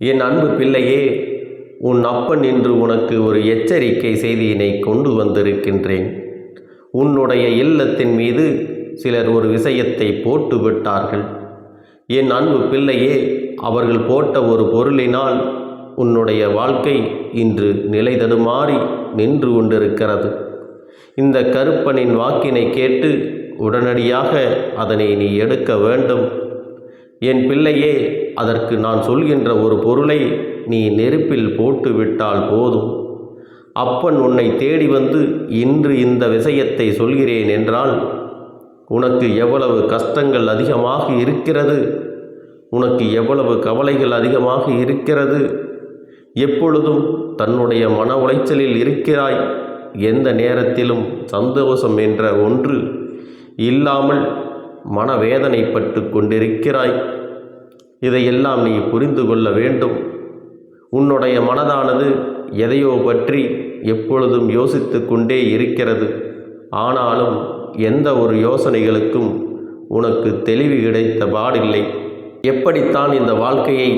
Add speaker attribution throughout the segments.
Speaker 1: என் அன்பு பிள்ளையே உன் அப்பன் இன்று உனக்கு ஒரு எச்சரிக்கை செய்தியினை கொண்டு வந்திருக்கின்றேன். உன்னுடைய இல்லத்தின் மீது சிலர் ஒரு விஷயத்தை போட்டு விட்டார்கள் என் அன்பு பிள்ளையே அவர்கள் போட்ட ஒரு பொருளினால் உன்னுடைய வாழ்க்கை இன்று நிலை தடுமாறி நின்று கொண்டிருக்கிறது. இந்த கருப்பனின் வாக்கினை கேட்டு உடனடியாக அதனை நீ எடுக்க வேண்டும். என் பிள்ளையே அதற்கு நான் சொல்கின்ற ஒரு பொருளை நீ நெருப்பில் போட்டு விட்டால் போதும். அப்பன் உன்னை தேடி வந்து இன்று இந்த விஷயத்தை சொல்கிறேன் என்றால் உனக்கு எவ்வளவு கஷ்டங்கள் அதிகமாக இருக்கிறது? உனக்கு எவ்வளவு கவலைகள் அதிகமாக இருக்கிறது? எப்பொழுதும் தன்னுடைய மன உளைச்சலில் இருக்கிறாய்? எந்த நேரத்திலும் சந்தோஷம் என்ற ஒன்று இல்லாமல் மனவேதனைப்பட்டு கொண்டிருக்கிறாய். இதையெல்லாம் நீ புரிந்து கொள்ள வேண்டும். உன்னுடைய மனதானது எதையோ பற்றி எப்பொழுதும் யோசித்து கொண்டே இருக்கிறது. ஆனாலும் எந்த ஒரு யோசனைகளுக்கும் உனக்கு தெளிவு கிடைத்த பாடில்லை. எப்படித்தான் இந்த வாழ்க்கையை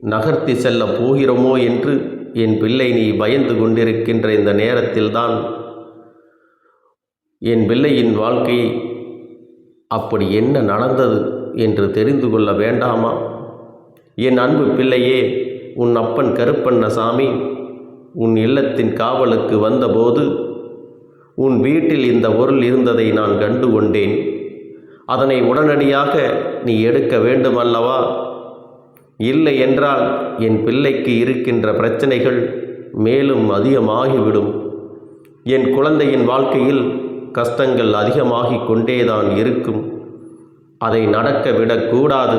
Speaker 1: நகர்த்தி செல்ல போகிறோமோ என்று என் பிள்ளை நீ பயந்து கொண்டிருக்கின்ற இந்த நேரத்தில்தான் என் பிள்ளையின் வாழ்க்கையை அப்படி என்ன நடந்தது என்று தெரிந்து கொள்ள வேண்டாமா? என் அன்பு பிள்ளையே உன் அப்பன் கருப்பண்ணசாமி உன் இல்லத்தின் காவலுக்கு வந்தபோது உன் வீட்டில் இந்த பொருள் இருந்ததை நான் கண்டு கொண்டேன். அதனை உடனடியாக நீ எடுக்க வேண்டுமல்லவா? இல்லை என்றால் என் பிள்ளைக்கு இருக்கின்ற பிரச்சனைகள் மேலும் அதிகமாகிவிடும். என் குழந்தையின் வாழ்க்கையில் கஷ்டங்கள் அதிகமாகிக் கொண்டேதான் இருக்கும். அதை நடக்க விடக்கூடாது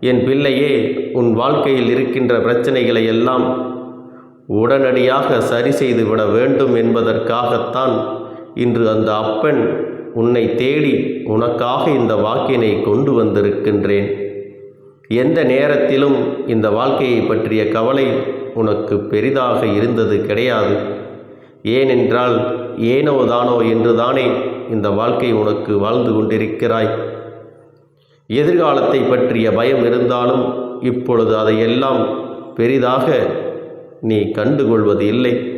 Speaker 1: என் பிள்ளையே உன் வாழ்க்கையில் இருக்கின்ற பிரச்சனைகளை எல்லாம் உடனடியாக சரி செய்து விட வேண்டும் என்பதற்காகத்தான் இன்று அந்த அப்பன் உன்னை தேடி உனக்காக இந்த வாக்கினை கொண்டு வந்திருக்கின்றேன். எந்த நேரத்திலும் இந்த வாழ்க்கையை பற்றிய கவலை உனக்கு பெரிதாக இருந்தது கிடையாது. ஏனென்றால் ஏனோ தானோ என்று தானே இந்த வாழ்க்கை உனக்கு வாழ்ந்து கொண்டிருக்கிறாய்? எதிர்காலத்தை பற்றிய பயம் இருந்தாலும் இப்பொழுது அதையெல்லாம் பெரிதாக நீ கண்டுகொள்வது இல்லை.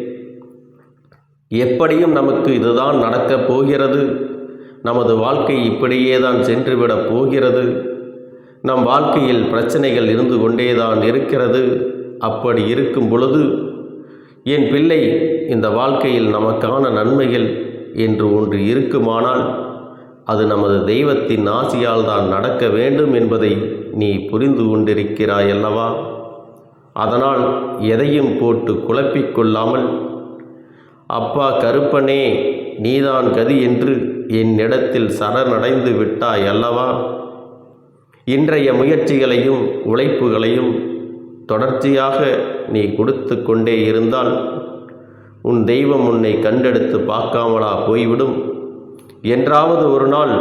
Speaker 1: எப்படியும் நமக்கு இதுதான் நடக்கப் போகிறது. நமது வாழ்க்கை இப்படியே தான் சென்றுவிடப் போகிறது. நம் வாழ்க்கையில் பிரச்சனைகள் இருந்து கொண்டேதான் இருக்கிறது. அப்படி இருக்கும் பொழுது என் பிள்ளை இந்த வாழ்க்கையில் நமக்கான நன்மைகள் என்று ஒன்று இருக்குமானால் அது நமது தெய்வத்தின் ஆசியால் தான் நடக்க வேண்டும் என்பதை நீ புரிந்து கொண்டிருக்கிறாய் அல்லவா அதனால் எதையும் போட்டு குழப்பிக் கொள்ளாமல் அப்பா கருப்பனே நீதான் கதி என்று என்னிடத்தில் சரணடைந்து விட்டாய் அல்லவா இன்றைய முயற்சிகளையும் உழைப்புகளையும் தொடர்ச்சியாக நீ கொடுத்து கொண்டே இருந்தால் உன் தெய்வம் உன்னை கண்டெடுத்து பார்க்காமலா போய்விடும். என்றாவது ஒரு நாள்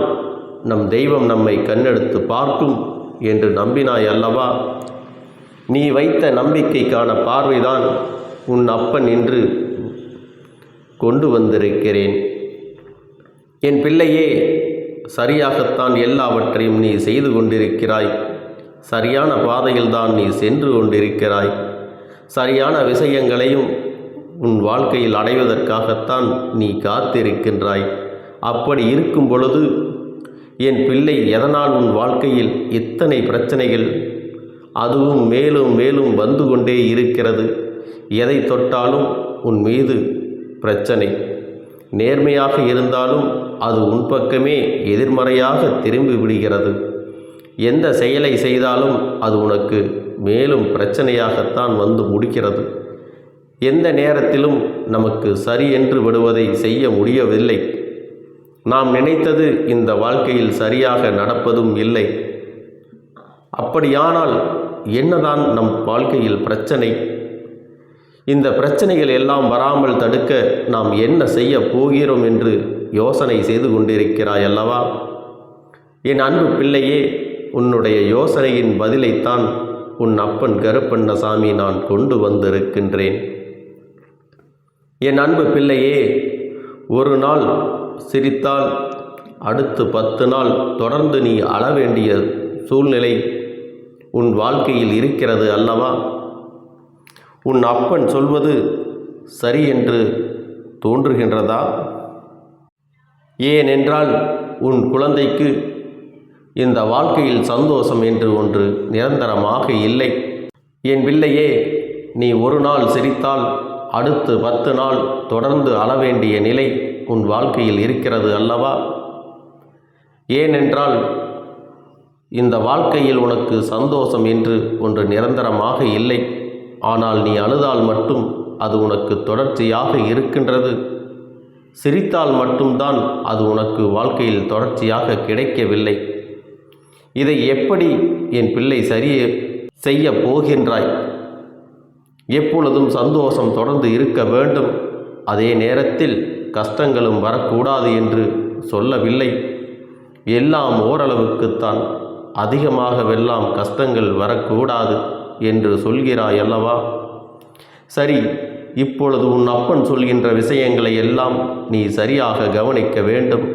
Speaker 1: நம் தெய்வம் நம்மை கண்ணெடுத்து பார்க்கும் என்று நம்பினாய் அல்லவா? நீ வைத்த நம்பிக்கைக்கான பார்வைதான் உன் அப்பன் என்று கொண்டு வந்திருக்கிறேன். என் பிள்ளையே சரியாகத்தான் எல்லாவற்றையும் நீ செய்து கொண்டிருக்கிறாய். சரியான பாதையில்தான் நீ சென்று கொண்டிருக்கிறாய். சரியான விஷயங்களையும் உன் வாழ்க்கையில் அடைவதற்காகத்தான் நீ காத்திருக்கின்றாய். அப்படி இருக்கும் பொழுது என் பிள்ளை எதனால் உன் வாழ்க்கையில் இத்தனை பிரச்சனைகள் அதுவும் மேலும் மேலும் வந்து கொண்டே இருக்கிறது? எதை தொட்டாலும் உன் மீது பிரச்சனை. நேர்மையாக இருந்தாலும் அது உன் பக்கமே எதிர்மறையாக திரும்பி விடுகிறது. எந்த செயலை செய்தாலும் அது உனக்கு மேலும் பிரச்சனையாகத்தான் வந்து முடிக்கிறது. எந்த நேரத்திலும் நமக்கு சரி என்று விடுவதை செய்ய முடியவில்லை. நாம் நினைத்தது இந்த வாழ்க்கையில் சரியாக நடப்பதும் இல்லை. அப்படியானால் என்னதான் நம் வாழ்க்கையில் பிரச்சனை? இந்த பிரச்சனைகள் எல்லாம் வராமல் தடுக்க நாம் என்ன செய்ய போகிறோம் என்று யோசனை செய்து கொண்டிருக்கிறாய் அல்லவா? என் அன்பு பிள்ளையே உன்னுடைய யோசனையின் பதிலைத்தான் உன் அப்பன் கருப்பண்ணசாமி நான் கொண்டு வந்திருக்கின்றேன். என் அன்பு பிள்ளையே ஒரு நாள் சிரித்தால் அடுத்து பத்து நாள் தொடர்ந்து நீ அழ வேண்டிய சூழ்நிலை உன் வாழ்க்கையில் இருக்கிறது அல்லவா? உன் அப்பன் சொல்வது சரி என்று தோன்றுகின்றதா? ஏனென்றால் உன் குழந்தைக்கு இந்த வாழ்க்கையில் சந்தோஷம் என்று ஒன்று நிரந்தரமாக இல்லை. என் பிள்ளையே நீ ஒரு நாள் சிரித்தால் அடுத்து பத்து நாள் தொடர்ந்து அளவேண்டிய நிலை உன் வாழ்க்கையில் இருக்கிறது அல்லவா? ஏனென்றால் இந்த வாழ்க்கையில் உனக்கு சந்தோஷம் என்று ஒன்று நிரந்தரமாக இல்லை. ஆனால் நீ அழுதால் மட்டும் அது உனக்கு தொடர்ச்சியாக இருக்கின்றது. சிரித்தால் மட்டும்தான் அது உனக்கு வாழ்க்கையில் தொடர்ச்சியாக கிடைக்கவில்லை. இதை எப்படி என் பிள்ளை சரியே செய்ய போகின்றாய்? எப்பொழுதும் சந்தோஷம் தொடர்ந்து இருக்க வேண்டும். அதே நேரத்தில் கஷ்டங்களும் வரக்கூடாது என்று சொல்லவில்லை. எல்லாம் ஓரளவுக்குத்தான் அதிகமாகவெல்லாம் கஷ்டங்கள் வரக்கூடாது என்று சொல்கிறாய் அல்லவா சரி இப்பொழுது உன் அப்பன் சொல்கின்ற விஷயங்களை எல்லாம் நீ சரியாக கவனிக்க வேண்டும்.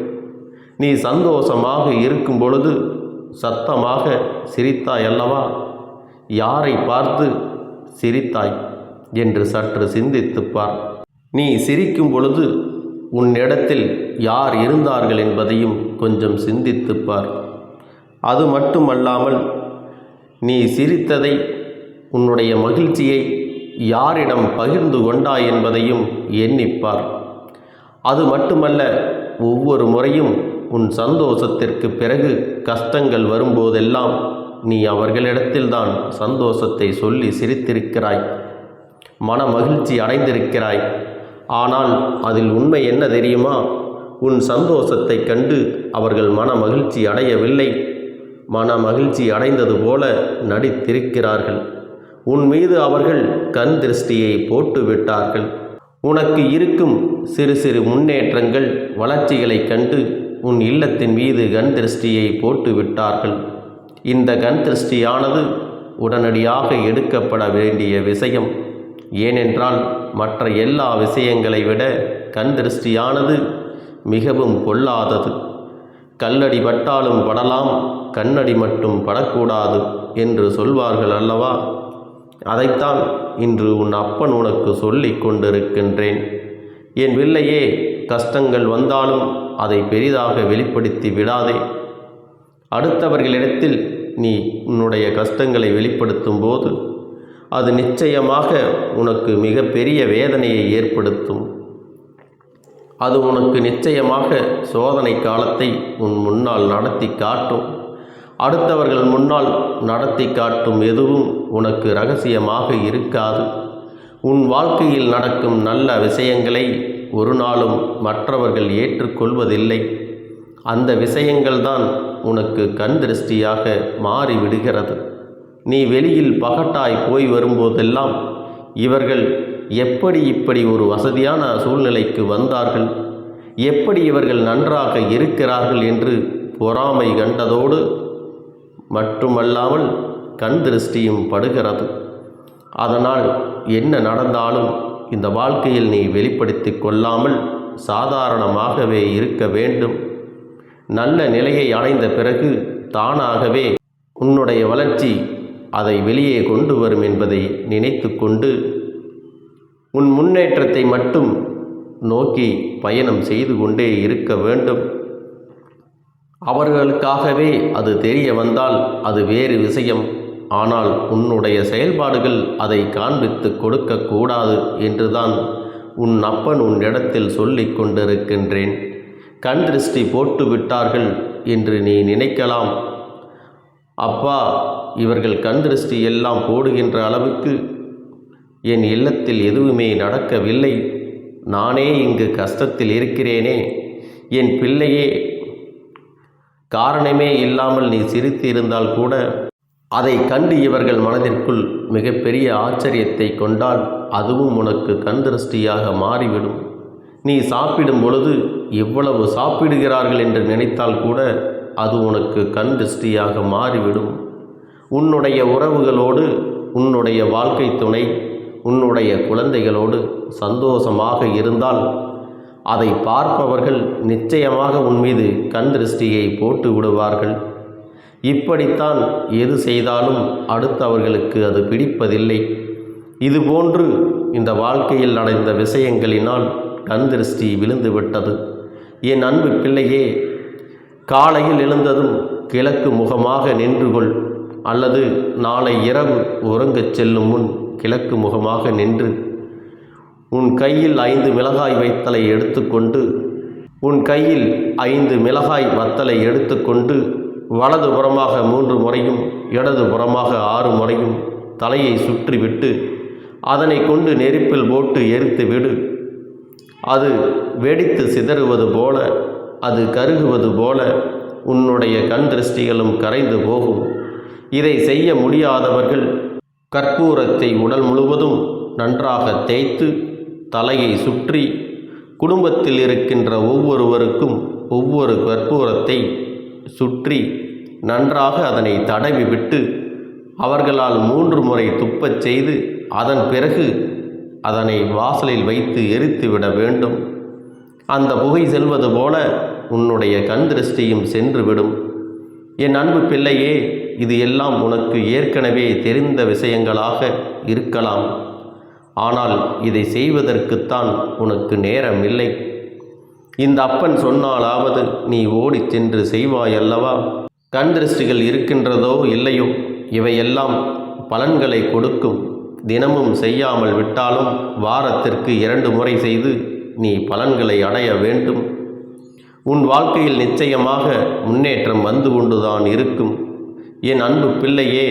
Speaker 1: நீ சந்தோஷமாக இருக்கும் பொழுது சத்தமாக சிரித்தாய் அல்லவா? யாரை பார்த்து சிரித்தாய் என்று சற்று சிந்தித்துப் பார். நீ சிரிக்கும் பொழுது உன்னிடத்தில் யார் இருந்தார்கள் என்பதையும் கொஞ்சம் சிந்தித்துப் பார். அது மட்டுமல்லாமல் நீ சிரித்ததை உன்னுடைய மகிழ்ச்சியை யாரிடம் பகிர்ந்து கொண்டாய் என்பதையும் எண்ணிப்பார் அது மட்டுமல்ல ஒவ்வொரு முறையும் உன் சந்தோஷத்திற்கு பிறகு கஷ்டங்கள் வரும்போதெல்லாம் நீ அவர்களிடத்தில்தான் சந்தோஷத்தை சொல்லி சிரித்திருக்கிறாய். மன மகிழ்ச்சி அடைந்திருக்கிறாய். ஆனால் அதில் உண்மை என்ன தெரியுமா? உன் சந்தோஷத்தை கண்டு அவர்கள் மன மகிழ்ச்சி அடையவில்லை. மன மகிழ்ச்சி அடைந்தது போல நடித்திருக்கிறார்கள். உன் மீது அவர்கள் கண் திருஷ்டியை போட்டு விட்டார்கள் உனக்கு இருக்கும் சிறு சிறு முன்னேற்றங்கள் வளர்ச்சிகளைக் கண்டு உன் இல்லத்தின் மீது கண் திருஷ்டியை போட்டு விட்டார்கள். இந்த கண் திருஷ்டியானது உடனடியாக எடுக்கப்பட வேண்டிய விஷயம். ஏனென்றால் மற்ற எல்லா விஷயங்களை விட கண் திருஷ்டியானது மிகவும் பொல்லாதது. கல்லடி பட்டாலும் படலாம் கண்ணடி மட்டும் படக்கூடாது என்று சொல்வார்கள் அல்லவா? அதைத்தான் இன்று உன் அப்பன் உனக்கு சொல்லிக் கொண்டிருக்கின்றேன். என் வில்லையே கஷ்டங்கள் வந்தாலும் அதை பெரிதாக வெளிப்படுத்தி விடாதே. அடுத்தவர்களிடத்தில் நீ உன்னுடைய கஷ்டங்களை வெளிப்படுத்தும் போது அது நிச்சயமாக உனக்கு மிகப்பெரிய வேதனையை ஏற்படுத்தும். அது உனக்கு நிச்சயமாக சோதனை காலத்தை உன் முன்னால் நடத்தி காட்டும். அடுத்தவர்கள் முன்னால் நடத்தி காட்டும் எதுவும் உனக்கு ரகசியமாக இருக்காது. உன் வாழ்க்கையில் நடக்கும் நல்ல விஷயங்களை ஒரு நாளும் மற்றவர்கள் ஏற்றுக்கொள்வதில்லை. அந்த விஷயங்கள்தான் உனக்கு கண் திருஷ்டியாக மாறிவிடுகிறது. நீ வெளியில் பகட்டாய் போய் வரும்போதெல்லாம் இவர்கள் எப்படி இப்படி ஒரு வசதியான சூழ்நிலைக்கு வந்தார்கள்? எப்படி இவர்கள் நன்றாக இருக்கிறார்கள் என்று பொறாமை கண்டதோடு மட்டுமல்லாமல் கண் திருஷ்டியும் படுகிறது. அதனால் என்ன நடந்தாலும் இந்த வாழ்க்கையில் நீ வெளிப்படுத்தி கொள்ளாமல் சாதாரணமாகவே இருக்க வேண்டும். நல்ல நிலையை அடைந்த பிறகு தானாகவே உன்னுடைய வளர்ச்சி அதை வெளியே கொண்டு வரும் என்பதை நினைத்து கொண்டு உன் முன்னேற்றத்தை மட்டும் நோக்கி பயணம் செய்து கொண்டே இருக்க வேண்டும். அவர்களுக்காகவே அது தெரிய வந்தால் அது வேறு விஷயம். ஆனால் உன்னுடைய செயல்பாடுகள் அதை காண்பித்து கொடுக்கக்கூடாது என்றுதான் உன் அப்பன் உன் இடத்தில் சொல்லிக் கொண்டிருக்கின்றேன். கண் திருஷ்டி போட்டு விட்டார்கள் என்று நீ நினைக்கலாம். அப்பா இவர்கள் கண் திருஷ்டி எல்லாம் போடுகின்ற அளவுக்கு என் இல்லத்தில் எதுவுமே நடக்கவில்லை. நானே இங்கு கஷ்டத்தில் இருக்கிறேனே. என் பிள்ளையே காரணமே இல்லாமல் நீ சிரித்து இருந்தால் கூட அதை கண்டு இவர்கள் மனதிற்குள் மிகப்பெரிய ஆச்சரியத்தை கொண்டால் அதுவும் உனக்கு கண் திருஷ்டியாக மாறிவிடும். நீ சாப்பிடும் பொழுது எவ்வளவு சாப்பிடுகிறார்கள் என்று நினைத்தால் கூட அது உனக்கு கண் திருஷ்டியாக மாறிவிடும். உன்னுடைய உறவுகளோடு உன்னுடைய வாழ்க்கை துணை உன்னுடைய குழந்தைகளோடு சந்தோஷமாக இருந்தால் அதை பார்ப்பவர்கள் நிச்சயமாக உன் மீது கண் திருஷ்டியை போட்டு விடுவார்கள். இப்படித்தான் எது செய்தாலும் அடுத்தவர்களுக்கு அது பிடிப்பதில்லை. இதுபோன்று இந்த வாழ்க்கையில் நடந்த விஷயங்களினால் கண் திருஷ்டி விழுந்து விட்டது என் அன்பு பிள்ளையே காலையில் எழுந்ததும் கிழக்கு முகமாக நின்று கொள் அல்லது நாளை இரவு உறங்கச் செல்லும் முன் கிழக்கு முகமாக நின்று உன் கையில் ஐந்து மிளகாய் வைத்தலை எடுத்துக்கொண்டு உன் கையில் ஐந்து மிளகாய் வத்தலை எடுத்துக்கொண்டு வலது புறமாக மூன்று முறையும் இடது புறமாக ஆறு முறையும் தலையை சுற்றி விட்டு அதனை கொண்டு நெருப்பில் போட்டு எரித்து விடு. அது வெடித்து சிதறுவது போல அது கருகுவது போல உன்னுடைய கண் திருஷ்டிகளும் கரைந்து போகும். இதை செய்ய முடியாதவர்கள் கற்பூரத்தை உடல் முழுவதும் நன்றாக தேய்த்து தலையை சுற்றி குடும்பத்தில் இருக்கின்ற ஒவ்வொருவருக்கும் ஒவ்வொரு கற்பூரத்தை சுற்றி நன்றாக அதனை தடவி விட்டு அவர்களால் மூன்று முறை துப்பச் செய்து அதன் பிறகு அதனை வாசலில் வைத்து எரித்துவிட வேண்டும். அந்த புகை செல்வது போல உன்னுடைய கண் திருஷ்டியும் சென்றுவிடும் என் அன்பு பிள்ளையே இது எல்லாம் உனக்கு ஏற்கனவே தெரிந்த விஷயங்களாக இருக்கலாம். ஆனால் இதை செய்வதற்குத்தான் உனக்கு நேரம் இல்லை இந்த அப்பன் சொன்னாலாவது நீ ஓடிச் சென்று செய்வாயல்லவா? கண் திருஷ்டிகள் இருக்கின்றதோ இல்லையோ? இவையெல்லாம் பலன்களை கொடுக்கும். தினமும் செய்யாமல் விட்டாலும் வாரத்திற்கு இரண்டு முறை செய்து நீ பலன்களை அடைய வேண்டும். உன் வாழ்க்கையில் நிச்சயமாக முன்னேற்றம் வந்து கொண்டுதான் இருக்கும். என் அன்பு பிள்ளையே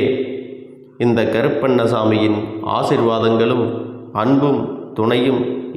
Speaker 1: இந்த கருப்பண்ணசாமியின் ஆசிர்வாதங்களும் அன்பும் துணையும்